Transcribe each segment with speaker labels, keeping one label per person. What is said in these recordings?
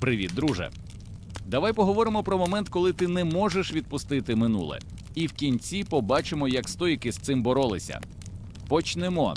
Speaker 1: Привіт, друже. Давай поговоримо про момент, коли ти не можеш відпустити минуле. І в кінці побачимо, як стоїки з цим боролися. Почнемо.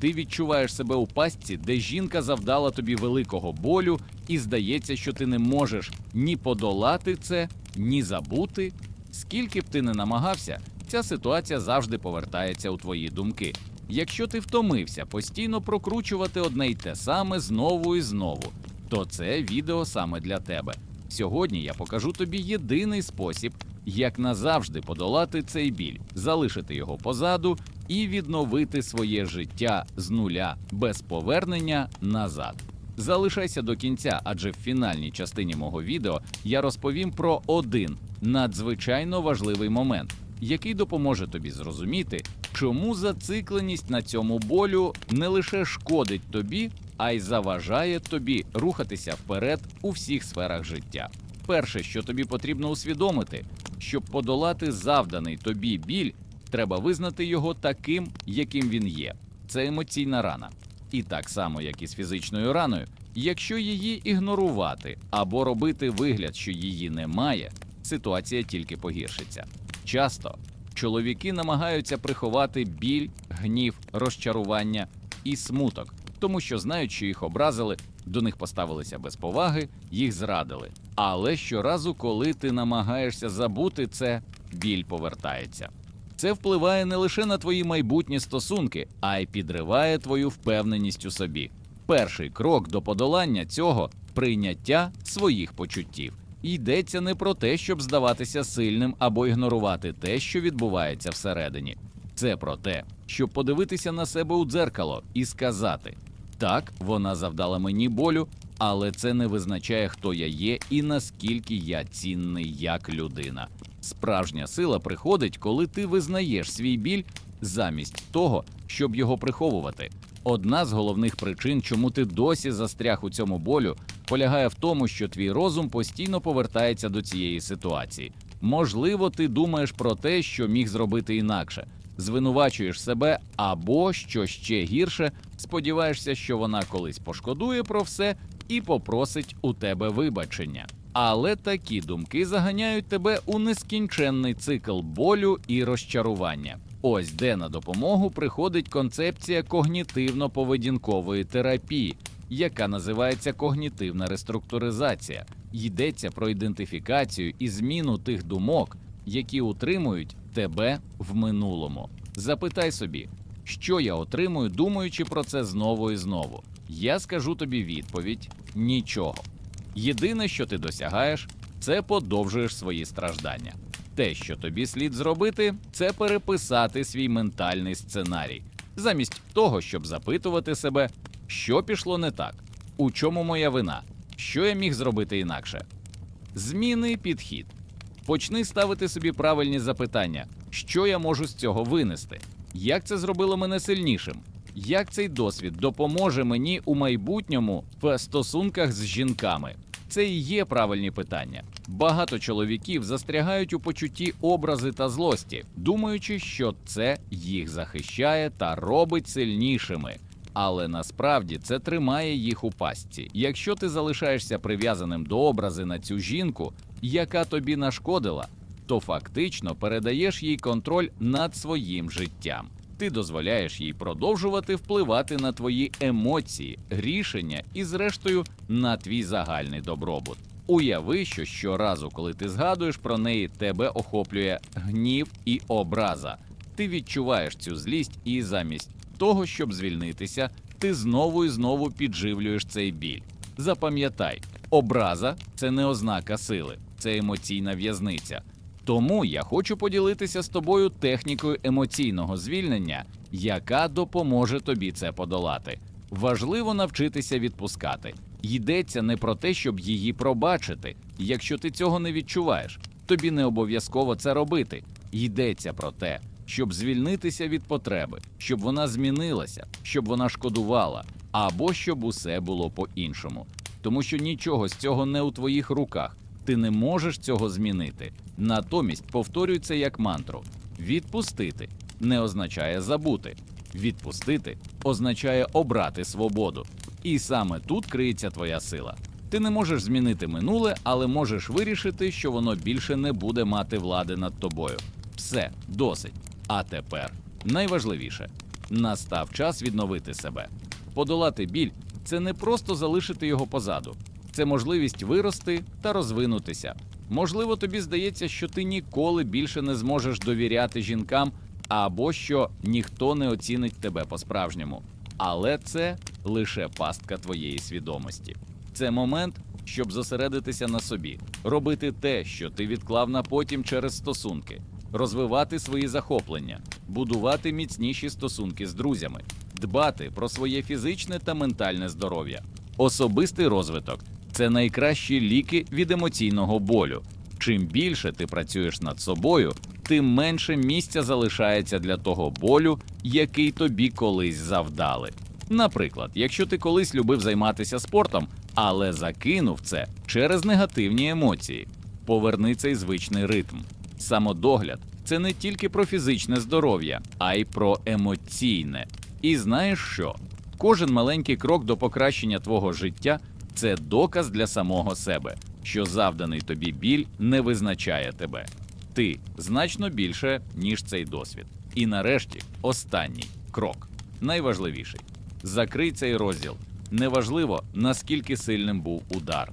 Speaker 1: Ти відчуваєш себе у пастці, де жінка завдала тобі великого болю, і здається, що ти не можеш ні подолати це, ні забути. Скільки б ти не намагався, ця ситуація завжди повертається у твої думки. Якщо ти втомився постійно прокручувати одне й те саме знову і знову, то це відео саме для тебе. Сьогодні я покажу тобі єдиний спосіб, як назавжди подолати цей біль, залишити його позаду і відновити своє життя з нуля без повернення назад. Залишайся до кінця, адже в фінальній частині мого відео я розповім про один надзвичайно важливий момент, який допоможе тобі зрозуміти, чому зацикленість на цьому болю не лише шкодить тобі, а й заважає тобі рухатися вперед у всіх сферах життя. Перше, що тобі потрібно усвідомити, щоб подолати завданий тобі біль, треба визнати його таким, яким він є. Це емоційна рана. І так само, як і з фізичною раною, якщо її ігнорувати або робити вигляд, що її немає, ситуація тільки погіршиться. Часто чоловіки намагаються приховати біль, гнів, розчарування і смуток, тому що знають, що їх образили, до них поставилися без поваги, їх зрадили. Але щоразу, коли ти намагаєшся забути це, біль повертається. Це впливає не лише на твої майбутні стосунки, а й підриває твою впевненість у собі. Перший крок до подолання цього прийняття своїх почуттів. Йдеться не про те, щоб здаватися сильним або ігнорувати те, що відбувається всередині. Це про те, щоб подивитися на себе у дзеркало і сказати: так, вона завдала мені болю, але це не визначає, хто я є і наскільки я цінний як людина. Справжня сила приходить, коли ти визнаєш свій біль замість того, щоб його приховувати. Одна з головних причин, чому ти досі застряг у цьому болю, полягає в тому, що твій розум постійно повертається до цієї ситуації. Можливо, ти думаєш про те, що міг зробити інакше, звинувачуєш себе, або що ще гірше, сподіваєшся, що вона колись пошкодує про все і попросить у тебе вибачення. Але такі думки заганяють тебе у нескінченний цикл болю і розчарування. Ось де на допомогу приходить концепція когнітивно-поведінкової терапії, яка називається когнітивна реструктуризація. Йдеться про ідентифікацію і зміну тих думок, які утримують тебе в минулому. Запитай собі, що я отримую, думаючи про це знову і знову. Я скажу тобі відповідь: нічого. Єдине, що ти досягаєш, це подовжуєш свої страждання. Те, що тобі слід зробити, це переписати свій ментальний сценарій, замість того, щоб запитувати себе, що пішло не так, у чому моя вина, що я міг зробити інакше. Зміни підхід. Почни ставити собі правильні запитання, що я можу з цього винести, як це зробило мене сильнішим, як цей досвід допоможе мені у майбутньому в стосунках з жінками. Це і є правильні питання. Багато чоловіків застрягають у почутті образи та злості, думаючи, що це їх захищає та робить сильнішими. Але насправді це тримає їх у пастці. Якщо ти залишаєшся прив'язаним до образи на цю жінку, яка тобі нашкодила, то фактично передаєш їй контроль над своїм життям. Ти дозволяєш їй продовжувати впливати на твої емоції, рішення і, зрештою, на твій загальний добробут. Уяви, що щоразу, коли ти згадуєш про неї, тебе охоплює гнів і образа. Ти відчуваєш цю злість, і замість того, щоб звільнитися, ти знову і знову підживлюєш цей біль. Запам'ятай, образа це не ознака сили, це емоційна в'язниця. Тому я хочу поділитися з тобою технікою емоційного звільнення, яка допоможе тобі це подолати. Важливо навчитися відпускати. Йдеться не про те, щоб її пробачити. Якщо ти цього не відчуваєш, тобі не обов'язково це робити. Йдеться про те, щоб звільнитися від потреби, щоб вона змінилася, щоб вона шкодувала, або щоб усе було по-іншому. Тому що нічого з цього не у твоїх руках. Ти не можеш цього змінити. Натомість повторюй це як мантру: відпустити не означає забути. Відпустити означає обрати свободу. І саме тут криється твоя сила. Ти не можеш змінити минуле, але можеш вирішити, що воно більше не буде мати влади над тобою. Все, досить. А тепер найважливіше настав час відновити себе. Подолати біль це не просто залишити його позаду, це можливість вирости та розвинутися. Можливо, тобі здається, що ти ніколи більше не зможеш довіряти жінкам, або що ніхто не оцінить тебе по-справжньому. Але це лише пастка твоєї свідомості. Це момент, щоб зосередитися на собі, робити те, що ти відклав на потім через стосунки, розвивати свої захоплення, будувати міцніші стосунки з друзями, дбати про своє фізичне та ментальне здоров'я. Особистий розвиток це найкращі ліки від емоційного болю. Чим більше ти працюєш над собою, тим менше місця залишається для того болю, який тобі колись завдали. Наприклад, якщо ти колись любив займатися спортом, але закинув це через негативні емоції, поверни цей звичний ритм. Самодогляд це не тільки про фізичне здоров'я, а й про емоційне. І знаєш що? Кожен маленький крок до покращення твого життя це доказ для самого себе, що завданий тобі біль не визначає тебе. Ти значно більше, ніж цей досвід. І нарешті, останній крок найважливіший. Закрий цей розділ. Неважливо, наскільки сильним був удар.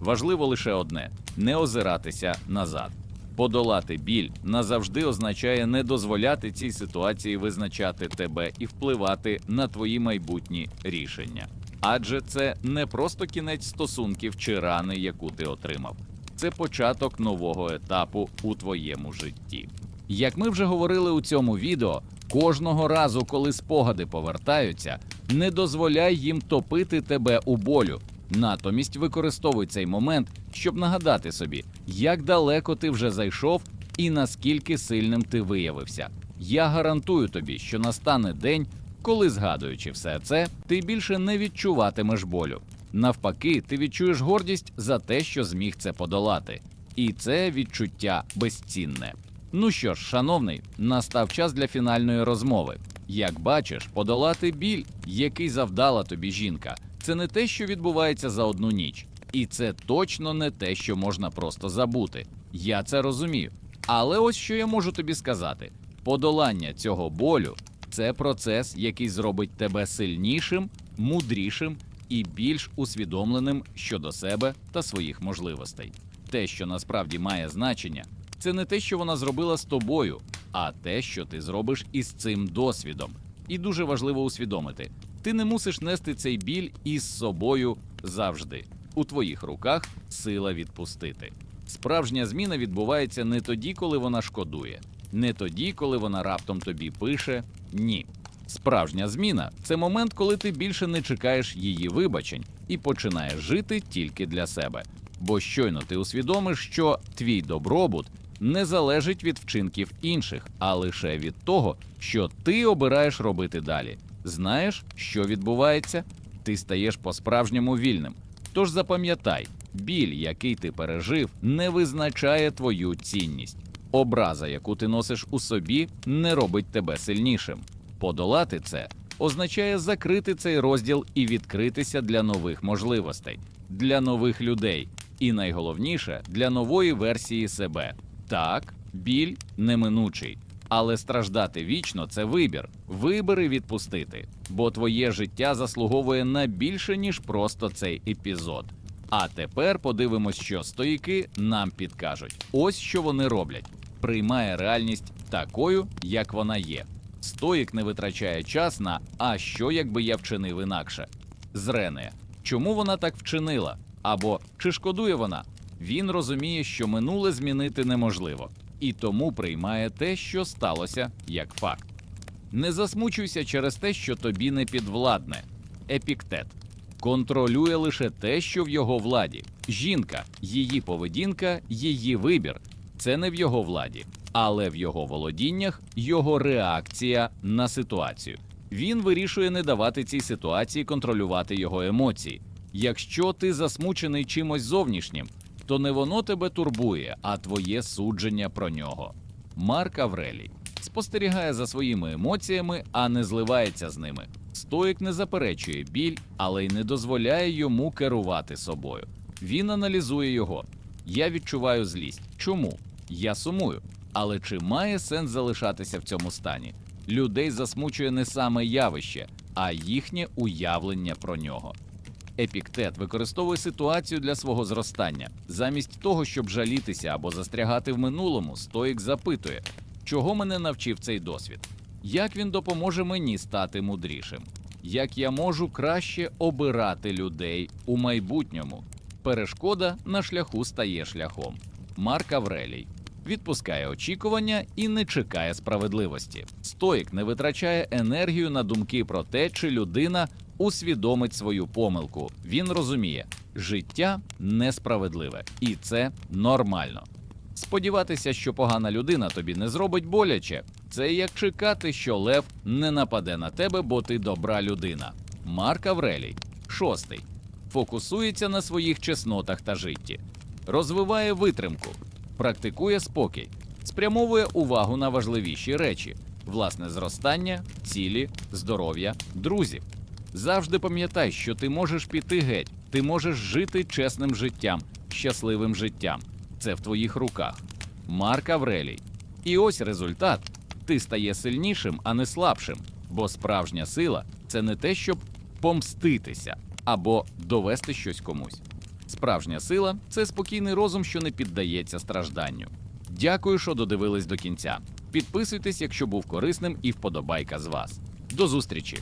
Speaker 1: Важливо лише одне не озиратися назад. Подолати біль назавжди означає не дозволяти цій ситуації визначати тебе і впливати на твої майбутні рішення. Адже це не просто кінець стосунків чи рани, яку ти отримав. Це початок нового етапу у твоєму житті. Як ми вже говорили у цьому відео, кожного разу, коли спогади повертаються, не дозволяй їм топити тебе у болю. Натомість використовуй цей момент, щоб нагадати собі, як далеко ти вже зайшов і наскільки сильним ти виявився. Я гарантую тобі, що настане день, коли, згадуючи все це, ти більше не відчуватимеш болю. Навпаки, ти відчуєш гордість за те, що зміг це подолати. І це відчуття безцінне. Ну що ж, шановний, настав час для фінальної розмови. Як бачиш, подолати біль, який завдала тобі жінка, це не те, що відбувається за одну ніч, і це точно не те, що можна просто забути. Я це розумію. Але ось що я можу тобі сказати: подолання цього болю це процес, який зробить тебе сильнішим, мудрішим і більш усвідомленим щодо себе та своїх можливостей. Те, що насправді має значення, це не те, що вона зробила з тобою, а те, що ти зробиш із цим досвідом. І дуже важливо усвідомити: ти не мусиш нести цей біль із собою завжди. У твоїх руках сила відпустити. Справжня зміна відбувається не тоді, коли вона шкодує, не тоді, коли вона раптом тобі пише ні. Справжня зміна це момент, коли ти більше не чекаєш її вибачень і починаєш жити тільки для себе. Бо щойно ти усвідомиш, що твій добробут не залежить від вчинків інших, а лише від того, що ти обираєш робити далі. Знаєш, що відбувається? Ти стаєш по-справжньому вільним. Тож запам'ятай, біль, який ти пережив, не визначає твою цінність. Образа, яку ти носиш у собі, не робить тебе сильнішим. Подолати це означає закрити цей розділ і відкритися для нових можливостей, для нових людей, і найголовніше для нової версії себе. Так, біль неминучий, але страждати вічно це вибір. Вибери відпустити, бо твоє життя заслуговує на більше, ніж просто цей епізод. А тепер подивимось, що стоїки нам підкажуть. Ось що вони роблять: приймає реальність такою, як вона є. Стоїк не витрачає час на а що якби я вчинив інакше. Зрене, чому вона так вчинила? Або чи шкодує вона? Він розуміє, що минуле змінити неможливо, і тому приймає те, що сталося, як факт. Не засмучуйся через те, що тобі не підвладне. Епіктет контролює лише те, що в його владі. Жінка, її поведінка, її вибір це не в його владі, але в його володіннях його реакція на ситуацію. Він вирішує не давати цій ситуації контролювати його емоції. Якщо ти засмучений чимось зовнішнім, то не воно тебе турбує, а твоє судження про нього. Марк Аврелій спостерігає за своїми емоціями, а не зливається з ними. Стоїк не заперечує біль, але й не дозволяє йому керувати собою. Він аналізує його. Я відчуваю злість. Чому? Я сумую. Але чи має сенс залишатися в цьому стані? Людей засмучує не саме явище, а їхнє уявлення про нього. Епіктет використовує ситуацію для свого зростання. Замість того, щоб жалітися або застрягати в минулому, стоїк запитує, чого мене навчив цей досвід, як він допоможе мені стати мудрішим, як я можу краще обирати людей у майбутньому. Перешкода на шляху стає шляхом. Марк Аврелій відпускає очікування і не чекає справедливості. Стоїк не витрачає енергію на думки про те, чи людина усвідомить свою помилку. Він розуміє, життя несправедливе, і це нормально. Сподіватися, що погана людина тобі не зробить боляче, це як чекати, що лев не нападе на тебе, бо ти добра людина. Марк Аврелій, шостий, фокусується на своїх чеснотах та житті, розвиває витримку, практикує спокій, спрямовує увагу на важливіші речі: власне зростання, цілі, здоров'я, друзів. Завжди пам'ятай, що ти можеш піти геть, ти можеш жити чесним життям, щасливим життям. Це в твоїх руках. Марк Аврелій. І ось результат: ти стає сильнішим, а не слабшим. Бо справжня сила це не те, щоб помститися або довести щось комусь. Справжня сила це спокійний розум, що не піддається стражданню. Дякую, що додивились до кінця. Підписуйтесь, якщо був корисним, і вподобайка з вас. До зустрічі!